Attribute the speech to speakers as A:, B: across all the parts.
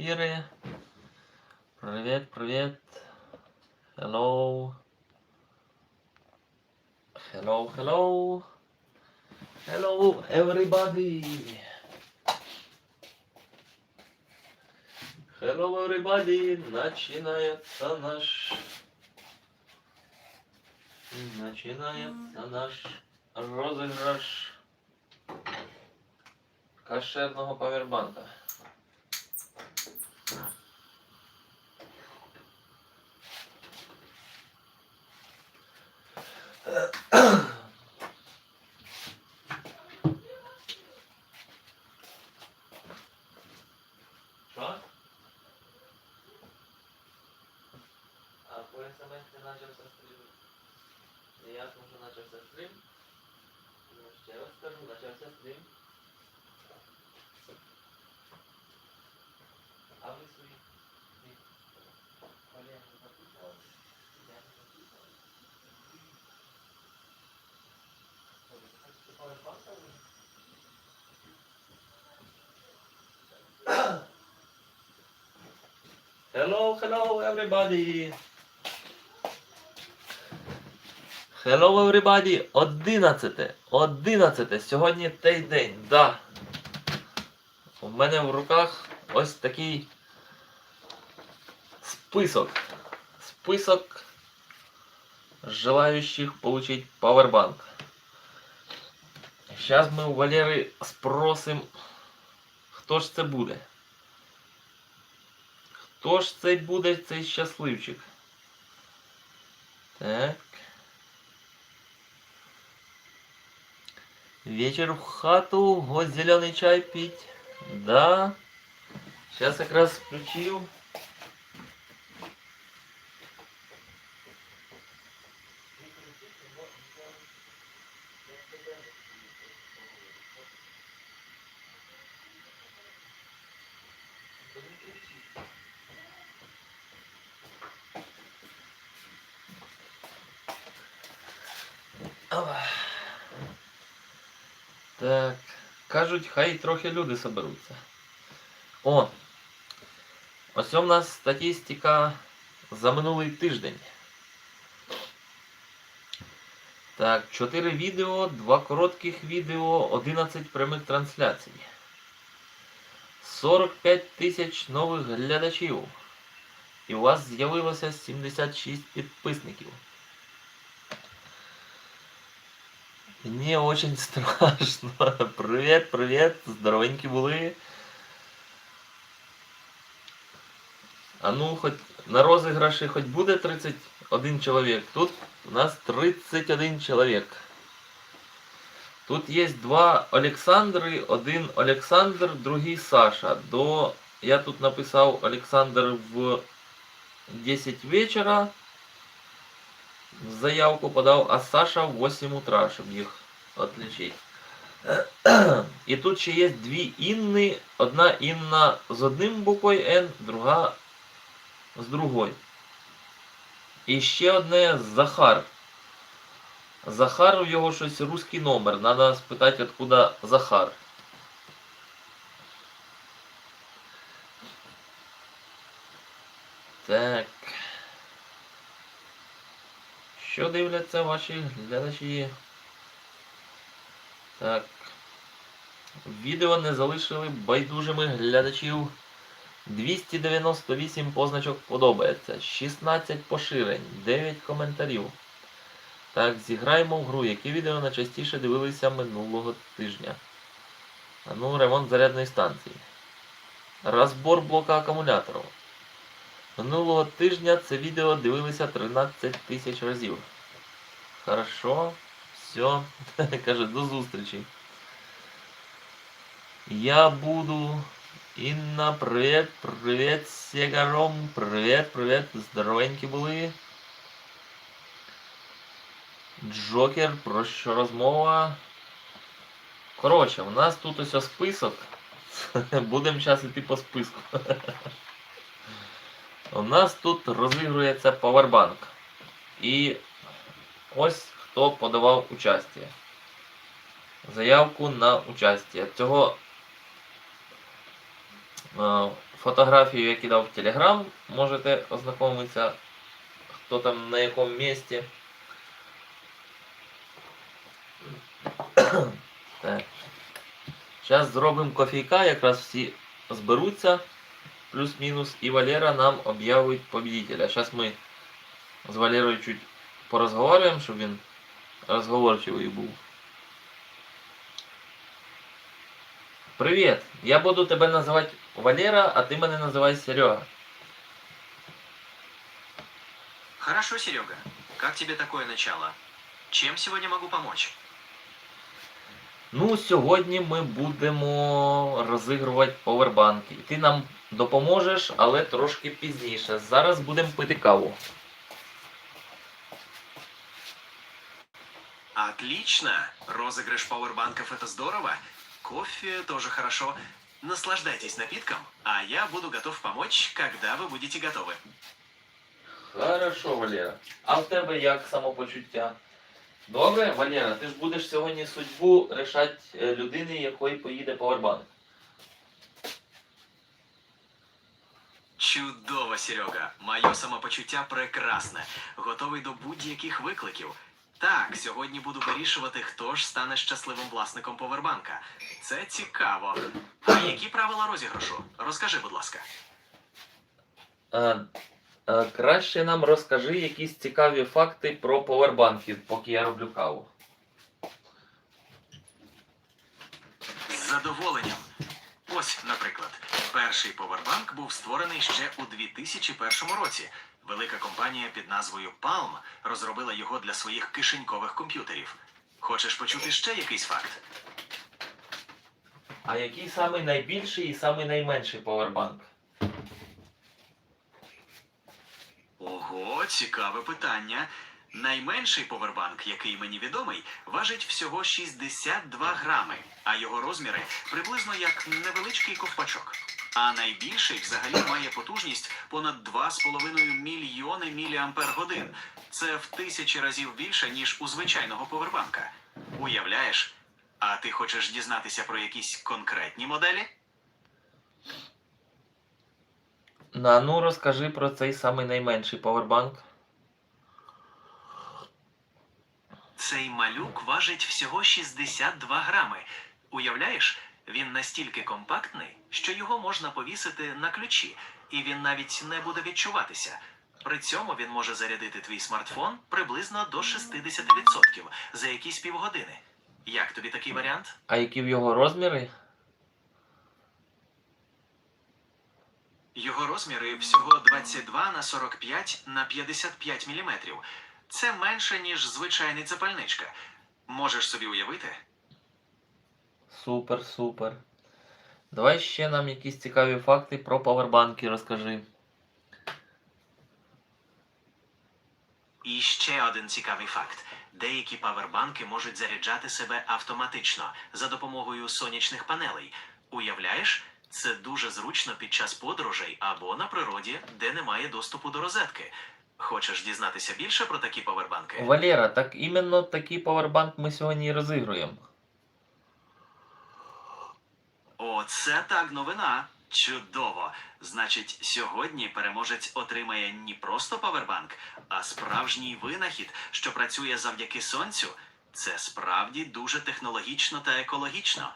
A: Ефіри. Привіт, привіт. Hello. Hello, hello. Hello, everybody. Hello, everybody. Начинается наш... Начинается наш розыгрыш кошерного павербанка. Що? А по смс почався стрім. Неясно, що почався стрім. Ну, ще раз скажу, почався стрім. А ви свої свої колеги записували? Я не записував. Що, ви хочете павербанка ви? Hello, hello everybody. Hello everybody. 11. 11. Сьогодні той день. Да. У мене в руках ось такий список. Список желающих получить Powerbank. Сейчас ми у Валери спросим, хто ж це буде. Хто ж це буде цей щасливчик? Так. Вечер в хату, ось зеленый чай пить. Да. Сейчас как раз Кажуть, хай трохи люди соберуться. О! Ось у нас статистика за минулий тиждень. Так, 4 відео, 2 коротких відео, 11 прямих трансляцій. 45 тисяч нових глядачів. І у вас з'явилося 76 підписників. Мне очень страшно. Привет, привет, здоровенькі були. А ну, хоч на розіграші хоч буде 31 чоловік. Тут у нас 31 чоловік. Тут є два Олександри, один Олександр, другий Саша. До... Я тут написав Олександр в 10 вечора. Заявку подав, а Саша в 8 утра, щоб їх отличить. І тут ще є дві Інни. Одна Інна з одним буквою Н, друга з другою. І ще одне Захар. Захар у його щось русський номер. Надо спитати, откуда Захар. Так. Що дивляться ваші глядачі? Так. Відео не залишили байдужими глядачів. 298 позначок подобається, 16 поширень, 9 коментарів. Так, зіграємо в гру. Які відео найчастіше дивилися минулого тижня? Ну, ремонт зарядної станції. Розбор блока акумуляторів. Минулого тижня це відео дивилися 13 тисяч разів. Хорошо. Все. Каже, до зустрічі. Я буду. Інна, привіт, привіт, Сігаром, привіт, привіт, здоровенькі були. Джокер, про що розмова? Коротше, у нас тут ось список. Будемо зараз йти по списку. У нас тут розігрується павербанк. І ось хто подавав участі. Заявку на участі. Цього е, фотографію я кидав в Телеграм. Можете ознакомитися, хто там на якому місці. Так. Зараз зробимо кофійка, якраз всі зберуться, плюс-мінус, і Валера нам об'явить победителя. Зараз ми з Валерою чуть порозговорюємо, щоб він розговорчивий був. Привіт! Я буду тебе називати Валера, а ти мене називай Серега.
B: Хорошо, Серега. Как тебе такое начало? Чем сегодня могу помочь?
A: Ну, сьогодні ми будемо розігрувати повербанки. І ти нам допоможеш, але трошки пізніше. Зараз будемо пити каву.
B: Отлично! Розыгрыш пауэрбанков это здорово. Кофе тоже хорошо. Наслаждайтесь напитком, а я буду готов помочь, когда вы будете готовы.
A: Хорошо, Валера. А в тебе як самопочуття? Добре, Валера, ти ж будеш сьогодні судьбу рішати е, людини, якої поїде повербанк.
B: Чудово, Серега. Моє самопочуття прекрасне. Готовий до будь-яких викликів. Так, сьогодні буду вирішувати, хто ж стане щасливим власником повербанка. Це цікаво. А які правила розіграшу? Розкажи, будь ласка.
A: Е, е, краще нам розкажи якісь цікаві факти про повербанки, поки я роблю каву.
B: З задоволенням. Ось, наприклад, перший повербанк був створений ще у 2001 році. Велика компанія під назвою Palm розробила його для своїх кишенькових комп'ютерів. Хочеш почути ще якийсь факт?
A: А який самий найбільший і самий найменший повербанк?
B: Ого, цікаве питання. Найменший повербанк, який мені відомий, важить всього 62 грами, а його розміри приблизно як невеличкий ковпачок. А найбільший взагалі має потужність понад 2,5 мільйони міліампер годин. Це в тисячі разів більше, ніж у звичайного повербанка. Уявляєш? А ти хочеш дізнатися про якісь конкретні моделі?
A: На ну розкажи про цей самий найменший повербанк.
B: Цей малюк важить всього 62 грами. Уявляєш, він настільки компактний, що його можна повісити на ключі, і він навіть не буде відчуватися. При цьому він може зарядити твій смартфон приблизно до 60% за якісь півгодини. Як тобі такий варіант?
A: А які в його розміри?
B: Його розміри всього 22 на 45 на 55 мм. Це менше, ніж звичайний запальничка. Можеш собі уявити?
A: Супер, супер. Давай ще нам якісь цікаві факти про павербанки розкажи.
B: І ще один цікавий факт: деякі павербанки можуть заряджати себе автоматично за допомогою сонячних панелей. Уявляєш, це дуже зручно під час подорожей або на природі, де немає доступу до розетки. Хочеш дізнатися більше про такі павербанки?
A: Валера, так іменно такий павербанк ми сьогодні і розігруємо.
B: Оце так новина. Чудово! Значить, сьогодні переможець отримає не просто павербанк, а справжній винахід, що працює завдяки сонцю. Це справді дуже технологічно та екологічно.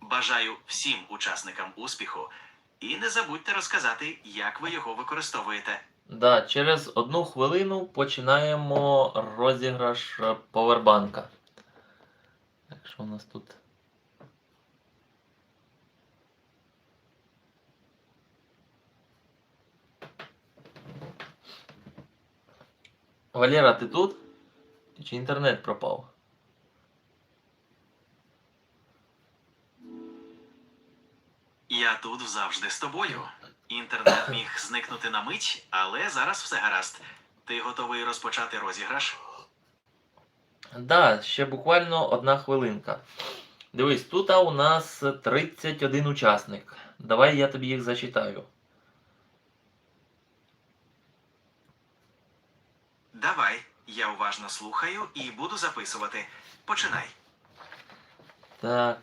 B: Бажаю всім учасникам успіху. І не забудьте розказати, як ви його використовуєте.
A: Да, через одну хвилину починаємо розіграш е, повербанка. Так що у нас тут? Валера, ти тут? Чи інтернет пропав?
B: Я тут завжди з тобою. Інтернет міг зникнути на мить, але зараз все гаразд. Ти готовий розпочати розіграш?
A: Да, ще буквально одна хвилинка. Дивись, тут у нас 31 учасник. Давай я тобі їх зачитаю.
B: Давай, я уважно слухаю і буду записувати. Починай.
A: Так,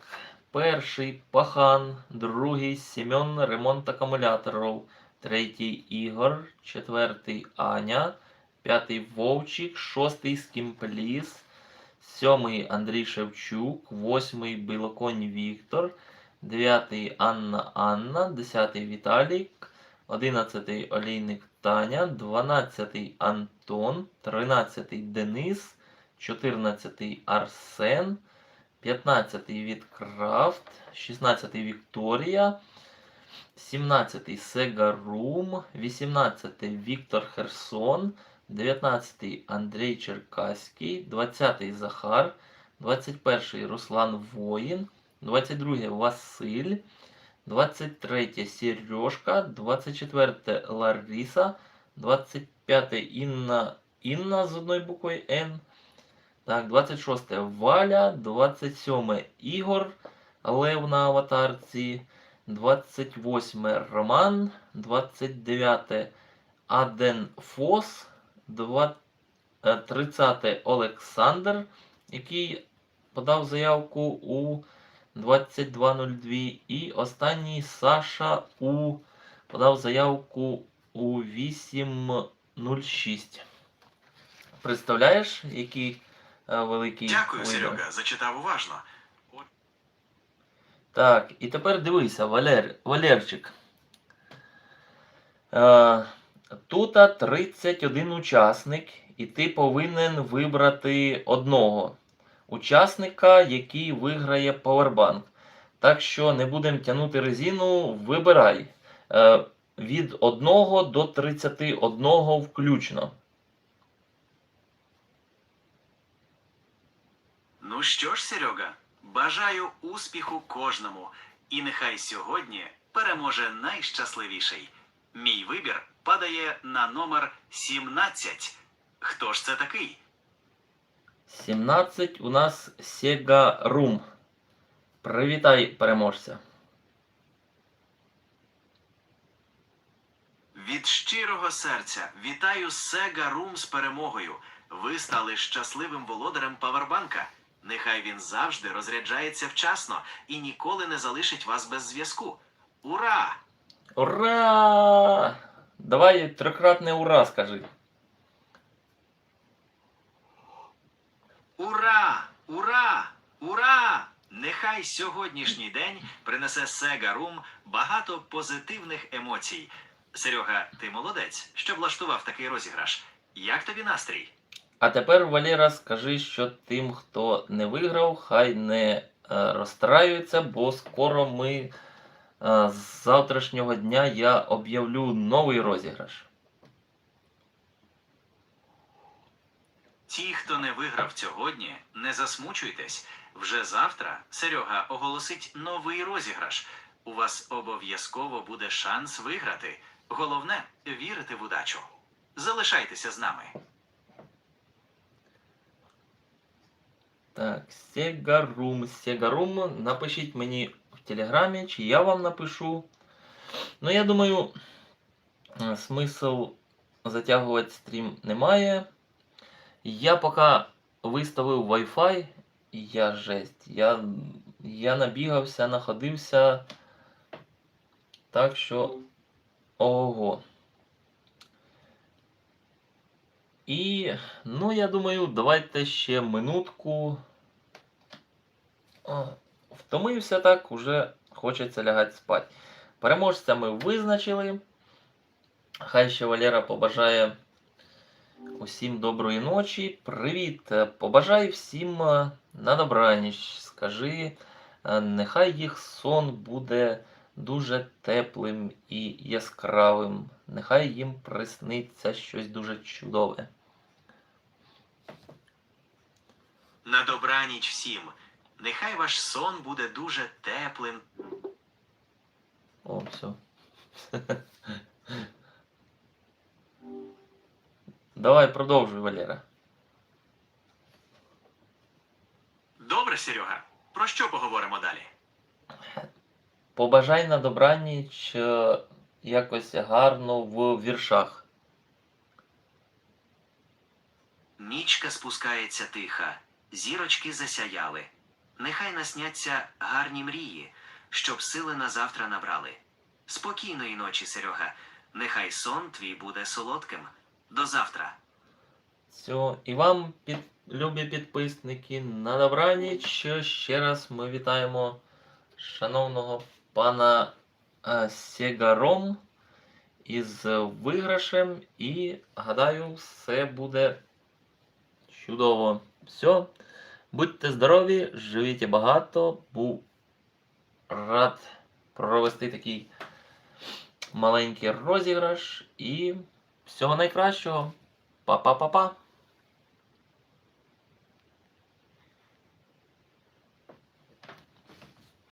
A: перший Пахан, другий Семен ремонт акумуляторів, третій Ігор, четвертий Аня, п'ятий Вовчик, шостий Скімпліс, сьомий Андрій Шевчук, восьмий Білоконь Віктор, дев'ятий Анна Анна, десятий Віталік, одинадцятий Олійник Таня, дванадцятий Антон, тринадцятий Денис, чотирнадцятий Арсен, 15-й Відкрафт, 16-й Вікторія, 17-й Сега Рум, 18-й Віктор Херсон, 19-й Андрій Черкаський, 20-й Захар, 21-й Руслан Воїн, 22-й Василь, 23-й Сережка, 24-й Лариса, 25-й Інна, Інна з одною буквою Н, так, 26 Валя, 27 Ігор Лев на аватарці, 28 Роман, 29 Аден Фос, 2 е, 30 Олександр, який подав заявку у 2202. І останній Саша У подав заявку у 806. Представляєш, який великий
B: Дякую,
A: вибір?
B: Серега, зачитав уважно.
A: Так, і тепер дивися, Валер, Валерчик. Е, тут 31 учасник, і ти повинен вибрати одного учасника, який виграє Powerbank. Так що не будемо тягнути резину, вибирай. Е, від 1 до 31 включно.
B: Ну що ж, Серега, бажаю успіху кожному. І нехай сьогодні переможе найщасливіший. Мій вибір падає на номер 17. Хто ж це такий?
A: 17 у нас Sega Room. Привітай переможця.
B: Від щирого серця вітаю Sega Room з перемогою. Ви стали щасливим володарем павербанка. Нехай він завжди розряджається вчасно і ніколи не залишить вас без зв'язку. Ура!
A: Ура! Давай трикратне ура скажи.
B: Ура! Ура! Ура! Нехай сьогоднішній день принесе Sega Room багато позитивних емоцій. Серега, ти молодець, що влаштував такий розіграш. Як тобі настрій?
A: А тепер, Валера, скажи, що тим, хто не виграв, хай не е, розстраюється, бо скоро ми е, з завтрашнього дня я об'явлю новий розіграш.
B: Ті, хто не виграв сьогодні, не засмучуйтесь. Вже завтра Серега оголосить новий розіграш. У вас обов'язково буде шанс виграти. Головне вірити в удачу. Залишайтеся з нами.
A: Так, Сегарум, Сегарум, напишіть мені в телеграмі, чи я вам напишу. Ну, я думаю, е, смисл затягувати стрім немає. Я поки виставив Wi-Fi, я жесть. Я, я набігався, находився. Так що. Ого. І, ну, я думаю, давайте ще минутку. Втомився так, уже хочеться лягати спати. Переможця ми визначили. Хай ще Валера побажає усім доброї ночі. Привіт! Побажай всім е, на добраніч. Скажи, е, нехай їх сон буде дуже теплим і яскравим. Нехай їм присниться щось дуже чудове.
B: На добраніч всім. Нехай ваш сон буде дуже теплим.
A: О, все. Давай продовжуй, Валера.
B: Добре, Серега. Про що поговоримо далі?
A: Побажай на добраніч е, якось гарно в віршах.
B: Нічка спускається тиха, зірочки засяяли. Нехай насняться гарні мрії, щоб сили на завтра набрали. Спокійної ночі, Серега. Нехай сон твій буде солодким. До завтра.
A: Все. І вам, під... любі підписники, на добраніч. Ще раз ми вітаємо шановного пана е, Сєгаром із виграшем. І гадаю, все буде чудово. Все. Будьте здорові, живіть багато. Був рад провести такий маленький розіграш. І всього найкращого. Па-па-па-па.